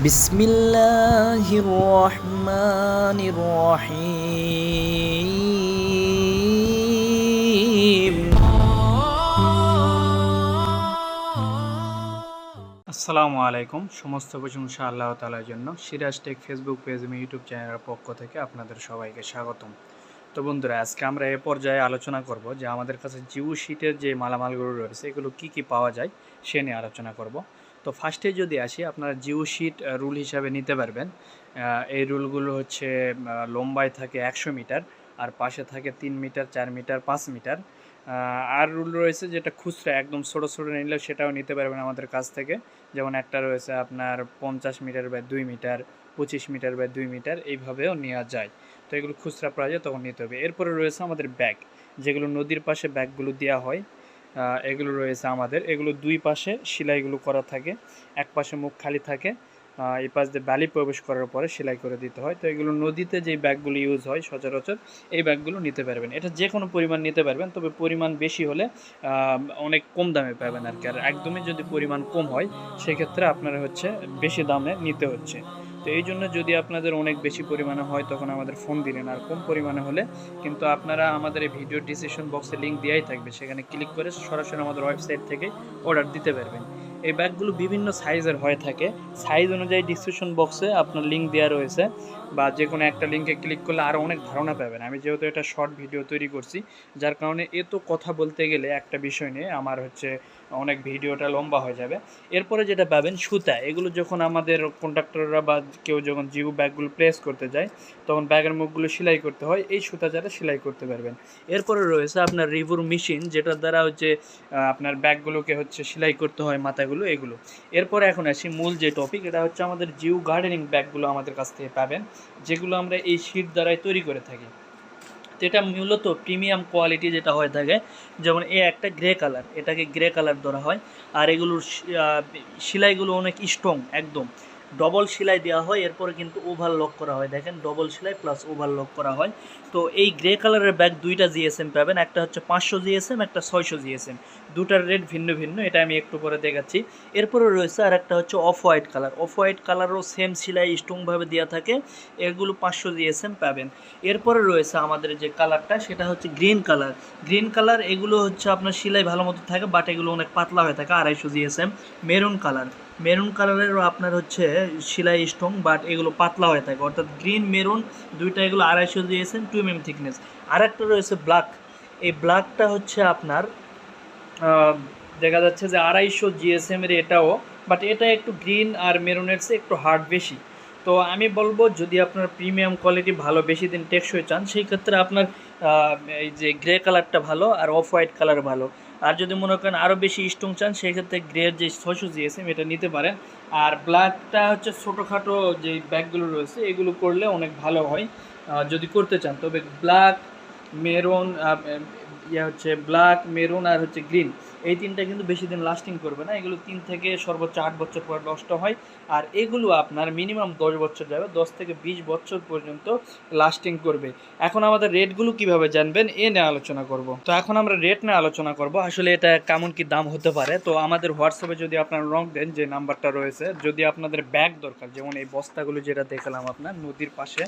বিসমিল্লাহির রহমানির রহিম আসসালামু আলাইকুম। সমস্ত প্রশংসা আল্লাহ তালার জন্য। সিরাজ টেক ফেসবুক পেজ এবং ইউটিউব চ্যানেলের পক্ষ থেকে আপনাদের সবাইকে স্বাগতম। তো বন্ধুরা, আজকে আমরা এ পর্যায়ে আলোচনা করব যে আমাদের কাছে জিও শীতের যে মালামালগুলো রয়েছে, এগুলো কি কি পাওয়া যায় সে নিয়ে আলোচনা করব। তো ফার্স্টে যদি আসি, আপনারা জিও শিট রুল হিসাবে নিতে পারবেন। এই রুলগুলো হচ্ছে লম্বায় থাকে একশো মিটার, আর পাশে থাকে তিন মিটার, চার মিটার, পাঁচ মিটার। আর রুল রয়েছে যেটা খুচরা, একদম ছোটো ছোটো নিলে সেটাও নিতে পারবেন আমাদের কাছ থেকে। যেমন একটা রয়েছে আপনার পঞ্চাশ মিটার বা দুই মিটার, পঁচিশ মিটার বা দুই মিটার, এইভাবেও নেওয়া যায়। তো এগুলো খুচরা প্রাইজে তখন নিতে হবে। এরপরে রয়েছে আমাদের ব্যাগ যেগুলো নদীর পাশে ব্যাগগুলো দেওয়া হয়। এগুলো রয়েছে আমাদের। এগুলো দুই পাশে সেলাইগুলো করা থাকে। এক পাশে মুখ খালি থাকে। এই পাশ দিয়ে বালি প্রবেশ করার পরে সেলাই করে দিতে হয়। তো এগুলো নদীতে যেই ব্যাগগুলো ইউজ হয় সচরাচর এই ব্যাগগুলো নিতে পারবেন। এটা যে কোনো পরিমাণ নিতে পারবেন, তবে পরিমাণ বেশি হলে অনেক কম দামে পাবেন আর কি। আর একদমই যদি পরিমাণ কম হয়, সেক্ষেত্রে আপনারা হচ্ছে বেশি দামে নিতে হচ্ছে। তো এই জন্য যদি আপনাদের অনেক বেশি পরিমাণে হয়, তখন আমাদের ফোন দিলেন। আর কম পরিমাণে হলে কিন্তু আপনারা আমাদের এই ভিডিও ডিসিশন বক্সে লিঙ্ক দেওয়াই থাকবে। সেখানে ক্লিক করে সরাসরি আমাদের ওয়েবসাইট থেকে অর্ডার দিতে পারবেন। এই ব্যাগগুলো বিভিন্ন সাইজের হয়ে থাকে। সাইজ অনুযায়ী ডিসক্রিপশন বক্সে আপনার লিঙ্ক দেওয়া রয়েছে। বা যে কোনো একটা লিঙ্কে ক্লিক করলে আরও অনেক ধারণা পাবেন। আমি যেহেতু এটা শর্ট ভিডিও তৈরি করছি, যার কারণে এত কথা বলতে গেলে একটা বিষয় নিয়ে আমার হচ্ছে অনেক ভিডিওটা লম্বা হয়ে যাবে। এরপরে যেটা পাবেন সুতা। এগুলো যখন আমাদের কন্ট্রাক্টররা বা কেউ যখন জিও ব্যাগগুলো প্লেস করতে যায়, তখন ব্যাগের মুখগুলো সেলাই করতে হয়। এই সুতা যারা সেলাই করতে পারবেন। এরপরে রয়েছে আপনার রিভুর মেশিন যেটার দ্বারা হচ্ছে আপনার ব্যাগগুলোকে হচ্ছে সেলাই করতে হয়, মাথাগুলো, এগুলো। এরপরে এখন আসি মূল যে টপিক এটা হচ্ছে আমাদের জিও গার্ডেনিং ব্যাগগুলো আমাদের কাছ থেকে পাবেন। যেগুলো আমরা এই শীট দ্বারাই তৈরি করে থাকি। তো এটা মূলত প্রিমিয়াম কোয়ালিটি যেটা হয়ে থাকে, যেমন এ একটা গ্রে কালার, এটাকে গ্রে কালার ধরা হয়। আর এগুলোর সেলাইগুলো অনেক স্ট্রং, একদম। ডবল সেলাই দেওয়া হয়, এরপরে কিন্তু ওভারলক করা হয়। দেখেন ডবল সেলাই প্লাস ওভারলক করা হয়। তো এই গ্রে কালারের ব্যাগ দুইটা জিএসএম পাবেন, একটা হচ্ছে পাঁচশো জিএসএম একটা ছয়শো জিএসএম দুটার রেট ভিন্ন ভিন্ন, এটা আমি একটু পরে দেখাচ্ছি। এরপরে রয়েছে আর একটা হচ্ছে off white colour off white কালারও সেম সেলাই স্ট্রংভাবে দেওয়া থাকে, এগুলো পাঁচশো জিএসএম পাবেন। এরপরে রয়েছে আমাদের যে কালারটা সেটা হচ্ছে গ্রিন কালার গ্রিন কালার এগুলো হচ্ছে আপনার সেলাই ভালো মতো থাকে বাট এগুলো অনেক পাতলা হয়ে থাকে, আড়াইশো জিএসএম মেরুন কালার মেরুন কালারেরও আপনার হচ্ছে সেলাই স্ট্রং বাট এগুলো পাতলা হয়ে থাকে। অর্থাৎ গ্রিন মেরুন দুইটা এগুলো আড়াইশো জিএসএম টু এম থিকনেস আর একটা রয়েছে ব্ল্যাক এই ব্ল্যাকটা হচ্ছে আপনার দেখা যাচ্ছে যে আড়াইশো জিএসএম এর এটাও বাট এটা একটু গ্রিন আর মেরুনের চেয়ে একটু হার্ড বেশি। তো আমি বলব, যদি আপনার প্রিমিয়াম কোয়ালিটি ভালো বেশি দিন টেকসই চান, সেই ক্ষেত্রে আপনার এই যে গ্রে কালারটা ভালো আর অফ হোয়াইট কালার ভালো। আর যদি মনে করেন আরও বেশি স্ট্রং চান, সেই ক্ষেত্রে গ্রের যে ছশো জিএসএম এটা নিতে পারেন। আর ব্ল্যাকটা হচ্ছে ছোটোখাটো যে ব্যাগগুলো রয়েছে, এগুলো করলে অনেক ভালো হয় যদি করতে চান। তবে ব্ল্যাক মেরুন ইয়ে হচ্ছে ব্ল্যাক মেরুন আর হচ্ছে গ্রিন এই তিনটা কিন্তু বেশি দিন লাস্টিং করবে না। এগুলো তিন থেকে সর্বোচ্চ আট বছর পর নষ্ট হয়। আর এগুলো আপনার মিনিমাম দশ বছর যাবে, দশ থেকে বিশ বছর পর্যন্ত লাস্টিং করবে। এখন আমাদের রেটগুলো কীভাবে জানবেন, এ নিয়ে আলোচনা করব। তো এখন আমরা রেট নিয়ে আলোচনা করব। আসলে এটা কেমন কি দাম হতে পারে? তো আমাদের হোয়াটসঅ্যাপে যদি আপনারা রং দেন, যে নাম্বারটা রয়েছে, যদি আপনাদের ব্যাগ দরকার, যেমন এই বস্তাগুলো যেটা দেখালাম আপনার নদীর পাশে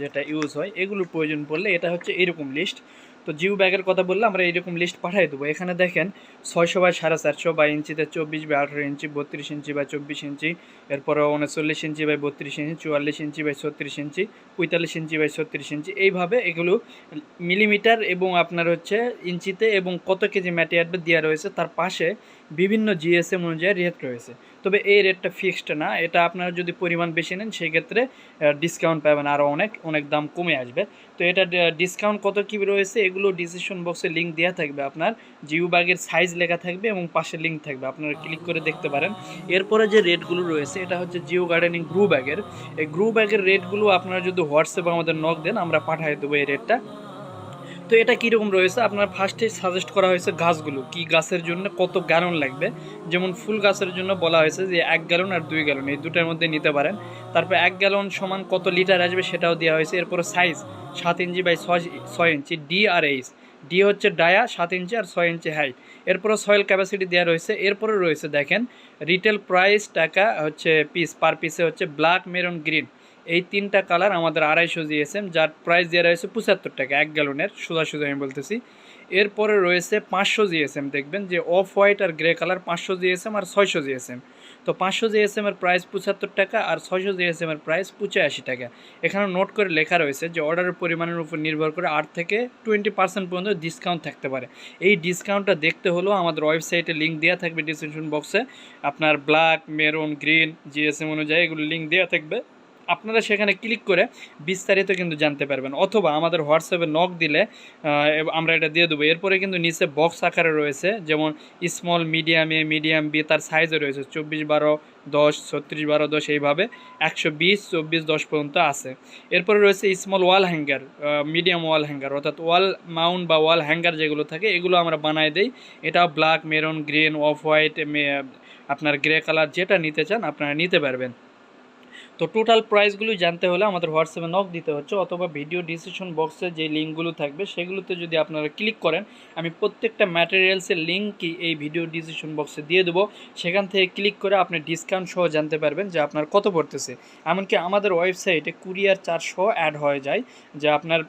যেটা ইউজ হয় এগুলো প্রয়োজন পড়লে এটা হচ্ছে এরকম লিস্ট তো জিও ব্যাগের কথা বললে আমরা এইরকম লিস্ট পাঠিয়ে দেবো। এখানে দেখেন ছয়শো বাই সাড়ে চারশো বা ইঞ্চিতে চব্বিশ বাই আঠারো ইঞ্চি, বত্রিশ ইঞ্চি বা চব্বিশ ইঞ্চি, এরপরে উনচল্লিশ ইঞ্চি বাই বত্রিশ ইঞ্চি, চুয়াল্লিশ ইঞ্চি বাই ছত্রিশ ইঞ্চি, পঁয়তাল্লিশ ইঞ্চি বাই ছত্রিশ ইঞ্চি, এইভাবে এগুলো মিলিমিটার এবং আপনার হচ্ছে ইঞ্চিতে এবং কত কেজি ম্যাটেরিয়াল দেওয়া রয়েছে, তার পাশে বিভিন্ন জিএসএম অনুযায়ী রেট রয়েছে। তবে এই রেটটা ফিক্সড না। এটা আপনারা যদি পরিমাণ বেশি নেন সেই ক্ষেত্রে ডিসকাউন্ট পাবেন। আরও অনেক অনেক দাম কমে আসবে। তো এটা ডিসকাউন্ট কত কী রয়েছে, এগুলো ডিসিশন বক্সে লিঙ্ক দেওয়া থাকবে আপনার। জিও ব্যাগের সাইজ লেখা থাকবে এবং পাশে লিঙ্ক থাকবে। আপনারা ক্লিক করে দেখতে পারেন। এরপরে যে রেটগুলো রয়েছে, এটা হচ্ছে জিও গার্ডেনিং গ্রু ব্যাগের এই গ্রু ব্যাগের রেটগুলো আপনারা যদি হোয়াটসঅ্যাপে আমাদের নক দেন, আমরা পাঠিয়ে দেবো এই রেটটা। তো এটা কীরকম রয়েছে? আপনার ফার্স্টে সাজেস্ট করা হয়েছে গাছগুলো। কি গাছের জন্য কত গ্যালন লাগবে? যেমন ফুল গাছের জন্য বলা হয়েছে যে এক গ্যালন আর দুই গ্যালন এই দুটার মধ্যে নিতে পারেন। তারপর এক গ্যালন সমান কত লিটার আসবে সেটাও দেওয়া হয়েছে। এরপরে সাইজ সাত ইঞ্চি বাই ছয় ইঞ্চি ডি আর এইচ ডি হচ্ছে ডায়া সাত ইঞ্চি আর ছয় ইঞ্চি হাইট এরপরে সয়েল ক্যাপাসিটি দেওয়া রয়েছে। এরপরে রয়েছে দেখেন রিটেল প্রাইস টাকা হচ্ছে পিস পার পিসে হচ্ছে ব্ল্যাক মেরুন গ্রিন এই তিনটা কালার আমাদের আড়াইশো জিএসএম, যার প্রাইস দেওয়া রয়েছে পঁচাত্তর টাকা, এক গ্যালনের, সোজা সোজা আমি বলতেছি। এরপরে রয়েছে পাঁচশো জিএসএম, দেখবেন যে অফ হোয়াইট আর গ্রে কালার পাঁচশো জিএসএম আর ছয়শো জিএসএম। তো পাঁচশো জিএসএম এর প্রাইস পঁচাত্তর টাকা আর ছয়শো জিএসএম এর প্রাইস পঁচাশি টাকা। এখানে নোট করে লেখা রয়েছে যে অর্ডারের পরিমাণের উপর নির্ভর করে আট থেকে টোয়েন্টি পার্সেন্ট পর্যন্ত ডিসকাউন্ট থাকতে পারে। এই ডিসকাউন্টটা দেখতে হলেও আমাদের ওয়েবসাইটে লিঙ্ক দেওয়া থাকবে ডিসক্রিপশন বক্সে আপনার ব্ল্যাক মেরুন গ্রিন জিএসএম অনুযায়ী এগুলো লিঙ্ক দেওয়া থাকবে। আপনারা সেখানে ক্লিক করে বিস্তারিত কিন্তু জানতে পারবেন। অথবা আমাদের হোয়াটসঅ্যাপে নক দিলে আমরা এটা দিয়ে দেবো। এরপরে কিন্তু নিচে বক্স আকারে রয়েছে, যেমন স্মল মিডিয়ামে মিডিয়াম বি তার সাইজও রয়েছে। চব্বিশ বারো, দশ, ছত্রিশ বারো, দশ এইভাবে একশো বিশ, চব্বিশ, দশ পর্যন্ত আছে। এরপরে রয়েছে small wall hanger medium wall hanger অর্থাৎ ওয়াল মাউন্ট বা ওয়াল হ্যাঙ্গার যেগুলো থাকে, এগুলো আমরা বানাই দেই। এটা black maroon green off white আপনার গ্রে কালার যেটা নিতে চান, আপনারা নিতে পারবেন। তো টোটাল প্রাইসগুলো জানতে হলে আমাদের হোয়াটসঅ্যাপে নক দিতে হচ্ছে অথবা ভিডিও ডিসক্রিপশন বক্সে যে লিঙ্কগুলো থাকবে সেগুলোতে যদি আপনারা ক্লিক করেন, আমি প্রত্যেকটা ম্যাটেরিয়ালসের লিঙ্কই এই ভিডিও ডিসক্রিপশন বক্সে দিয়ে দেবো। সেখান থেকে ক্লিক করে আপনি ডিসকাউন্ট সহ জানতে পারবেন যে আপনার কত পড়তেছে। এমনকি আমাদের ওয়েবসাইটে কুরিয়ার চার্জসহ অ্যাড হয়ে যায় যা আপনার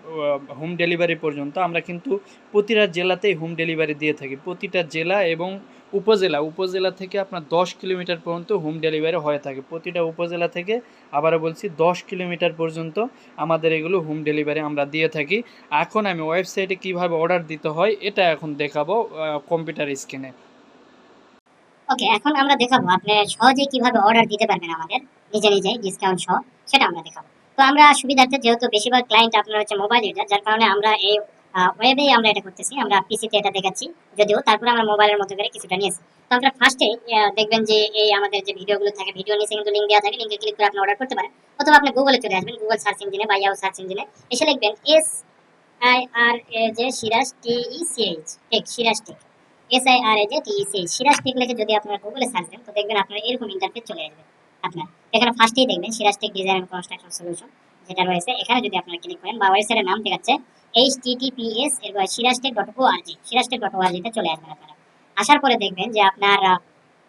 হোম ডেলিভারি পর্যন্ত। আমরা কিন্তু প্রতিটা জেলাতেই হোম ডেলিভারি দিয়ে থাকি। প্রতিটা জেলা এবং উপজেলা উপজেলা থেকে আপনার দশ কিলোমিটার পর্যন্ত হোম ডেলিভারি হয়ে থাকে। প্রতিটা উপজেলা থেকে আবারও বলছি, দশ কিলোমিটার পর্যন্ত আমাদের এগুলো হোম ডেলিভারি আমরা দিয়ে থাকি। এখন আমি ওয়েবসাইটে কীভাবে অর্ডার দিতে হয়, এটা এখন দেখাবো কম্পিউটার স্ক্রিনে ওকে এখন আমরা দেখাবো আপনি সহজেই কীভাবে অর্ডার দিতে পারবেন আমাদের। নিজে নিজেই ডিসকাউন্ট সহ, সেটা আমরা দেখাবো। তো আমরা সুবিধার্থে, যেহেতু বেশিরভাগ ক্লায়েন্ট আপনার হচ্ছে মোবাইল ইউজার যার কারণে আমরা এই ওয়েবে আমরা এটা করতেছি, আমরা পিসিতে এটা দেখাচ্ছি, যদিও তারপরে আমরা মোবাইলের মতো করে কিছুটা নিয়েছি। তো আমরা ফার্স্টে দেখবেন যে এই আমাদের যে ভিডিওগুলো থাকে ভিডিও নিচে কিন্তু লিঙ্ক দেওয়া থাকে লিঙ্কে ক্লিক করে আপনি অর্ডার করতে পারেন। অথবা আপনি গুগলে চলে আসবেন গুগল সার্চ ইঞ্জিনে বা ইয়াও সার্চ ইঞ্জিনে এসে লিখবেন S I R A J Siraj T E C H tech Siraj tech S I R A J T E C H Siraj tech লিখে যদি আপনারা গুগলে সার্চ দেন, তো দেখবেন আপনার এরকম ইন্টারফেস চলে আসবে আপনার। এখানে ফার্স্টেই দেখবেন Siraj tech design construction solution যেটা রয়েছে। এখানে যদি আপনারা ক্লিক করেন বা ওয়েবসাইটের নাম দেখাচ্ছে এইচ টিটিপিএস এরপর Sirajtech dot ORG Sirajtech dot চলে আসবেন আপনারা। আসার পরে দেখবেন যে আপনার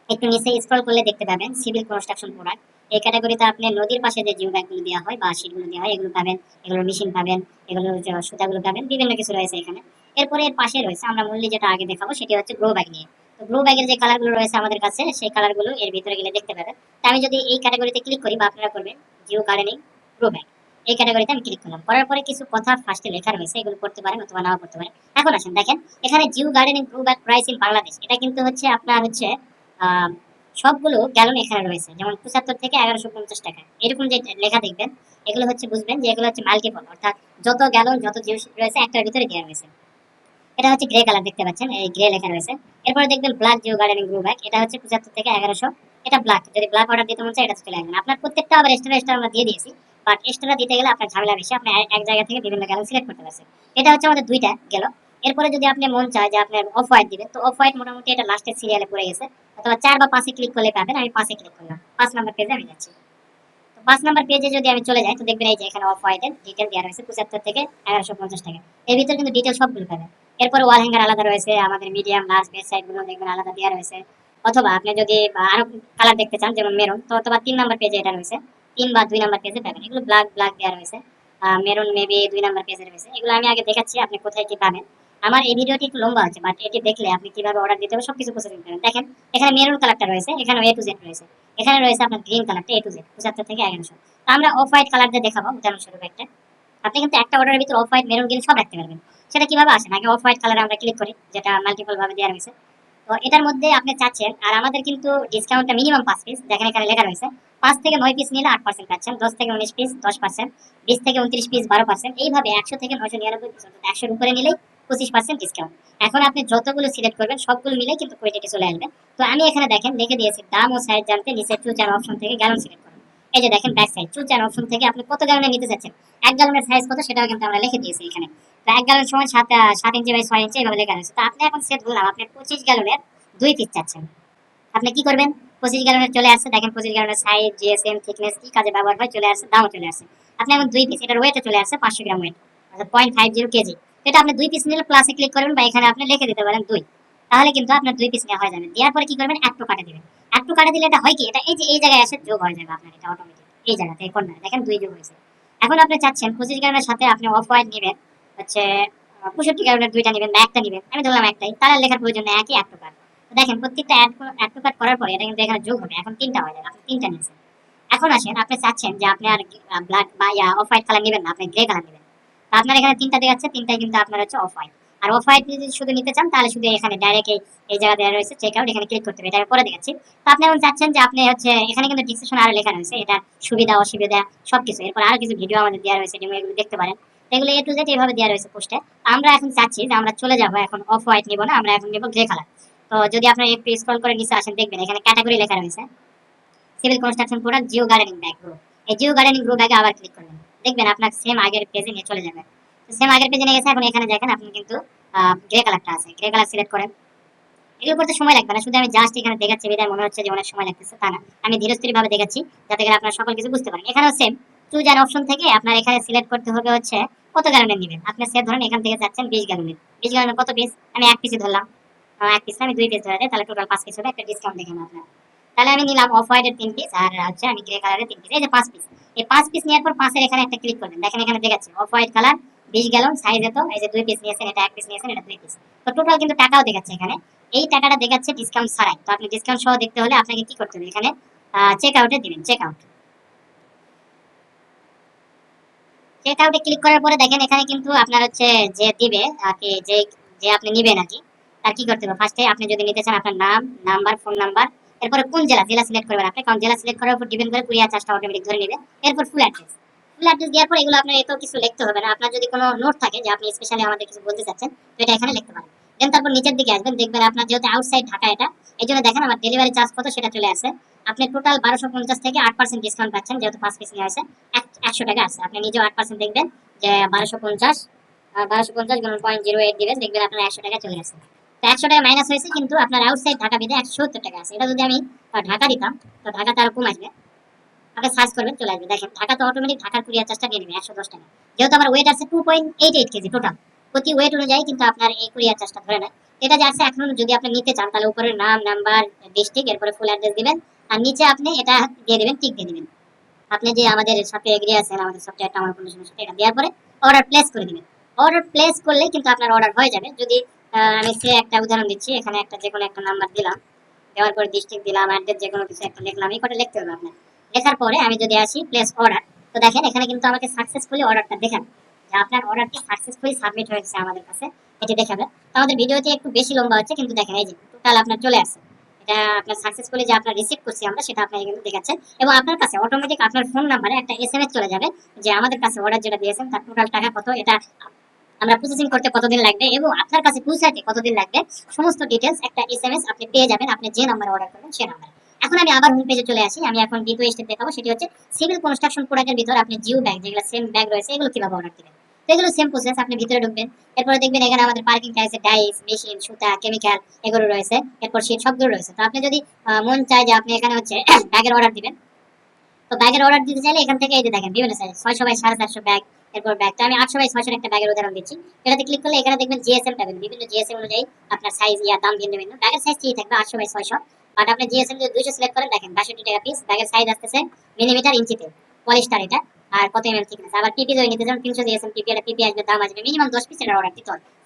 একটু নিচে স্ক্রল করলে দেখতে পাবেন সিভিল কনস্ট্রাকশন প্রোডাক্ট এই ক্যাটাগরিতে আপনি নদীর পাশে যে জিও ব্যাগগুলো দেওয়া হয় বা শিটগুলো দেওয়া হয়, এগুলো পাবেন এগুলোর মেশিন পাবেন এগুলোর সুতাগুলো পাবেন, বিভিন্ন কিছু রয়েছে এখানে। এরপরে এর পাশে রয়েছে, আমরা মূল্য যেটা আগে দেখাবো সেটি হচ্ছে গ্রো ব্যাগ নিয়ে। তো গ্রো ব্যাগের যে কালারগুলো রয়েছে আমাদের কাছে, সেই কালারগুলো এর ভিতরে গেলে দেখতে পাবেন। তো আমি যদি এই ক্যাটাগরিতে ক্লিক করি বা আপনারা করবেন, জিও গার্ডেনিং গ্রো ব্যাগ এই ক্যাটাগরিতে আমি ক্লিক করলাম। করার পরে কিছু কথা ফার্স্টে লেখা রয়েছে, এগুলো করতে পারেন অথবা নাও করতে পারেন। এখন আসেন, দেখেন, এখানে geo gardening grow bag, price in Bangladesh. এটা কিন্তু হচ্ছে আপনার হচ্ছে সবগুলো গ্যালন এখানে রয়েছে। যেমন পঁচাত্তর থেকে এগারোশো পঞ্চাশ টাকা। এরকম যে লেখা দেখবেন, এগুলো হচ্ছে বুঝবেন যে এগুলো হচ্ছে মাল্টিপল অর্থাৎ যত গ্যালন যত জিনিস রয়েছে, একটার ভিতরে দেওয়া রয়েছে। এটা হচ্ছে গ্রে কালার দেখতে পাচ্ছেন, এই গ্রে লেখা রয়েছে। এরপরে দেখবেন black geo gardening grow bag. এটা হচ্ছে পঁচাত্তর থেকে এগারোশো। এটা ব্ল্যাক যদি ব্ল্যাক অর্ডার দিতে মন চায়, এটা চলে আসবেন আপনার প্রত্যেকটা আবার এক্সট্রা এক্সট্রা আমরা দিয়ে দিয়েছি। বাট এক্সট্রা দিতে গেলে আপনার ঝামেলা বেশি, আপনি এক- জায়গা থেকে বিভিন্ন গ্যালন সিলেক্ট করতে পারছেন। এটা হচ্ছে আমাদের দুইটা গেল। এরপরে যদি আপনি মন চায় যে আপনার অফ হোয়াইট দিবেন, তো অফ হোয়াইট মোটামুটি এটা লাস্টের সিরিয়ালে পড়ে গেছে। অথবা চার বা পাঁচে ক্লিক করলে পাবেন, আমি পাঁচে ক্লিক করলাম। পাঁচ নাম্বার পেজে আমি যাচ্ছি। তো পাঁচ নাম্বার পেজে যদি আমি চলে যাই, তো দেখবেন এই যে এখানে অফ হোয়াইটের ডিটেল দেওয়া রয়েছে, পঁচাত্তর থেকে এগারোশো পঞ্চাশ টাকা। এর ভিতরে কিন্তু ডিটেল সবগুলো পাবেন। এরপরে ওয়াল হ্যাঙ্গার আলাদা রয়েছে, আমাদের মিডিয়াম লার্জ বেস সাইডগুলো দেখবেন আলাদা দেওয়া রয়েছে। অথবা আপনি যদি আরও কালার দেখতে চান, যেমন মেরুন তো অথবা তিন নাম্বার পেজে এটা রয়েছে। তিন বা দুই নাম্বার পেজে পাবেন। এগুলো ব্ল্যাক ব্ল্যাক দেওয়া রয়েছে। মেরুন মেবি দুই নাম্বার পেজে রয়েছে। এগুলো আমি আগে দেখাচ্ছি, আপনি কোথায় কি পাবেন। আমার এই ভিডিওটি একটু লম্বা আছে বাট এটি দেখলে আপনি কীভাবে অর্ডার দিতে হবে, সবকিছু প্রসেসিং পাবেন দেখেন, এখানে মেরুন কালারটা রয়েছে, এখানে এ টু জেড রয়েছে। এখানে রয়েছে আপনার গ্রিন কালারটা এ টু জেড পঁচাত্তর থেকে এগারোশো। তো আমরা অফ হোয়াইট কালার দিয়ে দেখাবো, উদাহরণস্বরূপ একটা। আপনি কিন্তু একটা অর্ডারের ভিতরে অফ হোয়াইট মেরুন গ্রিন সব রাখতে পারবেন। সেটা কীভাবে আসেন আগে অফ হোয়াইট কালার আমরা ক্লিক করি, যেটা মাল্টিপল ভাবে দেওয়া রয়েছে। তো এটার মধ্যে আপনি চাচ্ছেন, আর আমাদের কিন্তু ডিসকাউন্টটা মিনিমাম পাঁচ পিস দেখেন এখানে লেখা রয়েছে। পাঁচ থেকে নয় পিস নিলে আট পার্সেন্ট পাচ্ছেন, দশ থেকে উনিশ পিস দশ পার্সেন্ট বিশ থেকে উনত্রিশ পিস বারো পার্সেন্ট এইভাবে একশো থেকে নয়শো নিরানব্বই পিস অর্থাৎ একশোর উপরে নিলেই পঁচিশ পার্সেন্ট ডিসকাউন্ট এখন আপনি যতগুলো সিলেক্ট করবেন, সবগুলো মিলে কিন্তু কোয়ান্টিটি চলে আসবে। তো আমি এখানে দেখেন লিখে দিয়েছি, দাম ও সাইজ জানতে নিচে চুজ অ্যান্ড অপশন থেকে গ্যালন সিলেক্ট করুন। এই যে দেখেন back side choose and option থেকে আপনি কত গ্যালনে নিতে চাচ্ছেন? এক গ্যালনের সাইজ কত, সেটাও কিন্তু আমরা লিখে দিয়েছি এখানে। তো এক সময় সাত সাত ইঞ্চি বাই ছয় ইঞ্চি এইভাবে লেখা রয়েছে। তো আপনি এখন সেট বললাম, আপনি পঁচিশ গ্যালনের দুই পিস চাচ্ছেন। আপনি কি করবেন? পঁচিশ গ্যালনের চলে আসছে, দেখেন পঁচিশ গ্যালনের সাইজ জিএসএম থিকনেস কি কাজে ব্যবহার হয়, চলে আসছে, দামও চলে আসছে। আপনি এখন দুই পিস এটার ওয়েটে চলে আসছে পাঁচশো গ্রাম ওয়েট অর্থাৎ পয়েন্ট ফাইভ জিরো কেজি এটা আপনি দুই পিস নিলে প্লাসে ক্লিক করবেন বা এখানে আপনি লিখে দিতে পারেন দুই। তাহলে কিন্তু আপনার দুই পিস নেওয়া হয়ে যাবে। দেওয়ার পরে কি করবেন? একটু কাটে দিবেন। একটু কাটে দিলে এটা হয় কি? এটা এই যে, এই জায়গায় এসে যোগ হয়ে যাবে আপনার এটা অটোমেটিক এই জায়গাতে কর্নারে দেখেন দুই যোগ হয়েছে। এখন আপনি চাচ্ছেন পঁচিশ গ্রামের সাথে আপনি অফ হোয়াইট নেবেন। হচ্ছে পঁয়ষট্টি দুইটা নেবেন বা একটা নেবেন। আমি ধরলাম একটাই লেখার প্রয়োজন নেই, একই কাট দেখেন, প্রত্যেকটা করার পরে এটা কিন্তু এখানে যোগ হবে, এখন তিনটা হয়ে যাবে, আপনি তিনটা নিয়েছেন। এখন আসেন, আপনি চাচ্ছেন যে আপনি আর ব্ল্যাক বা ইয়া অফ হোয়াইট কালার নেবেন না, আপনি গ্রে কালার নেবেন। আপনার এখানে তিনটা দেখাচ্ছে, তিনটাই কিন্তু আপনার হচ্ছে অফ হোয়াইট আর অফ হোয়াইট যদি শুধু নিতে চান, তাহলে শুধু এখানে ডাইরেক্ট এই জায়গা দেওয়া রয়েছে চেক আউট এখানে ক্লিক করতে হবে এটা পরে দেখাচ্ছি। তো আপনি এখন চাচ্ছেন যে আপনি হচ্ছে, এখানে কিন্তু লেখা রয়েছে, এটা সুবিধা, অসুবিধা, সবকিছু। এরপর আরও কিছু ভিডিও আমাদের দেওয়া রয়েছে এগুলো দেখতে পারেন। এগুলো এ টু জেড এইভাবে দেওয়া রয়েছে পোস্টে আমরা এখন চাচ্ছি যে আমরা চলে যাব, এখন অফ হোয়াইট নিব না, আমরা এখন নেব গ্রে কালার তো যদি আপনার একটু স্ক্রল করে নিচে আসেন, দেখবেন এখানে ক্যাটাগরি লেখা রয়েছে। Civil construction product geo gardening bag group এই জিও গার্ডেনিং গ্রুপ ব্যাগে আবার ক্লিক করবেন। দেখবেন আপনার সেম আগের পেজে নিয়ে চলে যাবে। সেম আগের পেজে নিয়ে গেছে, এখন এখানে দেখেন আপনি কিন্তু গ্রে কালারটা আছে। গ্রে কালার সিলেক্ট করেন। এগুলো করতে সময় লাগবে না, শুধু আমি জাস্ট এখানে দেখাচ্ছি বিদায় মনে হচ্ছে যে অনেক সময় লাগতেছে, তা না। আমি ধীরস্থির ভাবে দেখাচ্ছি, যাতে করে আপনারা সকল কিছু বুঝতে পারেন। এখানেও সেম চুজ অ্যান অপশন থেকে আপনার এখানে সিলেক্ট করতে হবে হচ্ছে কত গ্যালনের নেবেন? আপনি সে ধরেন এখান থেকে যাচ্ছেন বিশ গ্যালনের বিশ গ্যালনের কত পিস আমি এক পিসই ধরলাম। এক পিস আমি দুই পিস ধরে তাহলে টোটাল পাঁচ পিস হবে, একটা ডিসকাউন্ট দেখেন আপনার। তাহলে আমি নিলাম অফ হোয়াইটের তিন পিস আর হচ্ছে আমি গ্রে কালারের তিন পিস এই যে পাঁচ পিস এই পাঁচ পিস নেওয়ার পর পাঁচের এখানে একটা ক্লিক করবেন দেখেন এখানে দেখাচ্ছে অফ হোয়াইট কালার বিশ গ্যালন সাইজ এত, এই যে দুই পিস নিয়েছেন, এটা এক পিস নিয়েছেন, এটা দুই পিস তো টোটাল কিন্তু টাকাও দেখাচ্ছে এখানে। এই টাকাটা দেখাচ্ছে ডিসকাউন্ট ছাড়াই। তো আপনি ডিসকাউন্ট সহ দেখতে হলে আপনাকে কি করতে হবে? এখানে চেক আউটে দিবেন চেক আউট চেক আউটে ক্লিক করার পরে দেখেন এখানে কিন্তু আপনার হচ্ছে যে দিবে আর যে যে আপনি নিবেন আর কি, তার কি করতে হবে? ফার্স্টে আপনি যদি নিতে চান আপনার নাম নাম্বার ফোন নাম্বার এরপরে কোন জেলা জেলা সিলেক্ট করবেন আপনি, কারণ জেলা সিলেক্ট করার উপর ডিপেন্ড করে কুরিয়ার চার্জটা অটোমেটিক ধরে নেবে। এরপর ফুল অ্যাড্রেস ফুল অ্যাড্রেস দেওয়ার পর এগুলো আপনার এত কিছু লিখতে হবে না। আপনার যদি কোনো নোট থাকে যে আপনি স্পেশালি আমাদের কিছু বলতে চাচ্ছেন, তো এটা এখানে লিখতে পারেন। দেন তারপর নিচের দিকে আসবেন, দেখবেন আপনার যেহেতু আউটসাইড ঢাকা এটা এই জন্য দেখেন আমার ডেলিভারি চার্জ কত সেটা চলে আসে। আপনি টোটাল বারোশো পঞ্চাশ থেকে আট পার্সেন্ট ডিসকাউন্ট পাচ্ছেন, যেহেতু পাঁচ পিস আসে। একশো টাকা আছে। আপনি নিজেও আট পার্সেন্ট দেখবেন যে বারোশো পঞ্চাশ বারোশো পঞ্চাশ গুণ পয়েন্ট জিরো এইট দিবেন, দেখবেন আপনার একশো টাকা চলে আসে। তো একশো টাকা মাইনাস হয়েছে, কিন্তু আপনার আউটসাইড ঢাকা বিদে একশো সত্তর টাকা আছে। এটা যদি আমি ঢাকা দিতাম, তো ঢাকাতে আরও কম আসবে। আপনি সার্চ করবেন, চলে আসবে। দেখেন, ঢাকা তো অটোমেটিক ঢাকার কুরিয়ার চার্জটা নিয়ে নেবে একশো দশ টাকা। যেহেতু আমার ওয়েট আছে two point eight eight KG total প্রতি ওয়েট অনুযায়ী কিন্তু আপনার এই কুরিয়ার চার্জটা ধরে নেয়। এটা যে আছে এখন যদি আপনি নিতে চান, তাহলে উপরে নাম নাম্বার ডিস্ট্রিক্ট এরপরে ফুল অ্যাড্রেস দিবেন। আর নিচে আপনি এটা দিয়ে দেবেন টিক দিয়ে দেবেন। আপনি যে আমাদের সাথে এগ্রি আছেন, আমাদের সফটওয়্যারটা আমার কোনো সমস্যা এটা দেওয়ার পরে অর্ডার প্লেস করে দিবেন। অর্ডার প্লেস করলে কিন্তু আপনার অর্ডার হয়ে যাবে। যদি আমি সে একটা উদাহরণ দিচ্ছি, এখানে একটা যে কোনো একটা নাম্বার দিলাম, দেওয়ার পরে ডিস্ট্রিক্ট দিলাম অ্যাড্রেস যে কোনো কিছু একটা লিখলাম, এই কটা লিখতে হবে আপনার লেখার পরে আমি যদি আসি প্লেস অর্ডার তো দেখেন এখানে কিন্তু আমাকে সাকসেসফুলি অর্ডারটা দেখান যে আপনার অর্ডারটি সাকসেসফুলি সাবমিট হয়েছে আমাদের কাছে, এটি দেখাবে। তো আমাদের ভিডিওটি একটু বেশি লম্বা হচ্ছে, কিন্তু দেখেন এই যে টোটাল আপনার চলে আসছে। আপনার সাকসেসফুলি যে আপনার রিসিভ করছি আমরা, সেটা আপনাকে কিন্তু দেখাচ্ছে এবং আপনার কাছে অটোমেটিক আপনার ফোন নাম্বারে একটা এসএমএস চলে যাবে, যে আমাদের কাছে অর্ডার যেটা দিয়েছেন, তার টোটাল টাকা কত, এটা আমরা প্রসেসিং করতে কতদিন লাগবে এবং আপনার কাছে পৌঁছাতে কতদিন লাগবে, সমস্ত ডিটেলস একটা এসএমএস আপনি পেয়ে যাবেন, আপনি যে নাম্বারে অর্ডার করবেন সেই নাম্বারে এখন আমি আবার হোম পেজে চলে আসি, আমি এখন দ্বিতীয় স্টেপ দেখাবো, সেটি হচ্ছে সিভিল কনস্ট্রাকশন প্রোডাক্টের ভিতর আপনি জিও ব্যাগ যেগুলো সেম ব্যাগ রয়েছে, এগুলো কীভাবে অর্ডার দিবেন? এগুলো সেম প্রসেস আপনি ভিতরে ঢুকবেন। এরপরে দেখবেন এখানে আমাদের পার্কিং টাইসে ডাইস মেশিন সুতা কেমিক্যাল এগুলো রয়েছে। এরপর শীট সবগুলো রয়েছে। তো আপনি যদি মন চায় যে আপনি এখানে হচ্ছে ব্যাগের অর্ডার দিবেন, তো ব্যাগের অর্ডার দিতে চাইলে এখান থেকে এই যে দেখেন, বিভিন্ন সাইজ ছয়শো বাই সাড়ে চারশো ব্যাগ এরপর ব্যাগ তো আমি আটশো বাই ছয়শোর একটা ব্যাগের উদাহরণ দিচ্ছি। এটাতে ক্লিক করলে এখানে দেখবেন জিএসএম পাবেন বিভিন্ন জিএসএম অনুযায়ী আপনার সাইজ ইয়া, দাম ভিন্ন ভিন্ন ব্যাগের সাইজ কি থাকবে, আটশো বাই ছয়শো। বাট আপনি জিএসএম যদি দুইশো সিলেক্ট করেন, দেখেন, বাষট্টি টাকা পিস ব্যাগের সাইজ আসতেছে মিলিমিটার ইঞ্চিতে। পলিস্টার এটা আর কত এমএম থিকনেস আবার পিপি যদি নিতে চান তিনশো জিএসএম পিপি এটা পিপি আসবে, দাম আসবে মিনিমাম দশ পিস এটা অর্ডার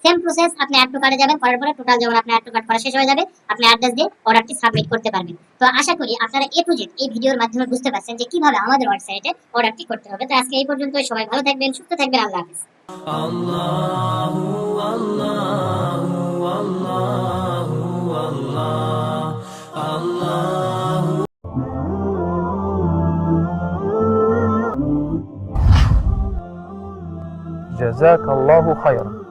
সেম প্রসেস আপনি অ্যাড টু কার্ডে যাবেন, করার পরে টোটাল যখন আপনি অ্যাড টু কার্ড করা শেষ হয়ে যাবে, আপনি অ্যাড্রেস দিয়ে অর্ডারটি সাবমিট করতে পারবেন। তো আশা করি আপনারা এ টু এই ভিডিওর মাধ্যমে বুঝতে পারছেন যে কীভাবে আমাদের ওয়েবসাইটে অর্ডারটি করতে হবে। তো আজকে এই পর্যন্ত সবাই ভালো থাকবেন, সুস্থ থাকবেন, আল্লাহ হাফিজ। জাজাক আল্লাহ খায়রা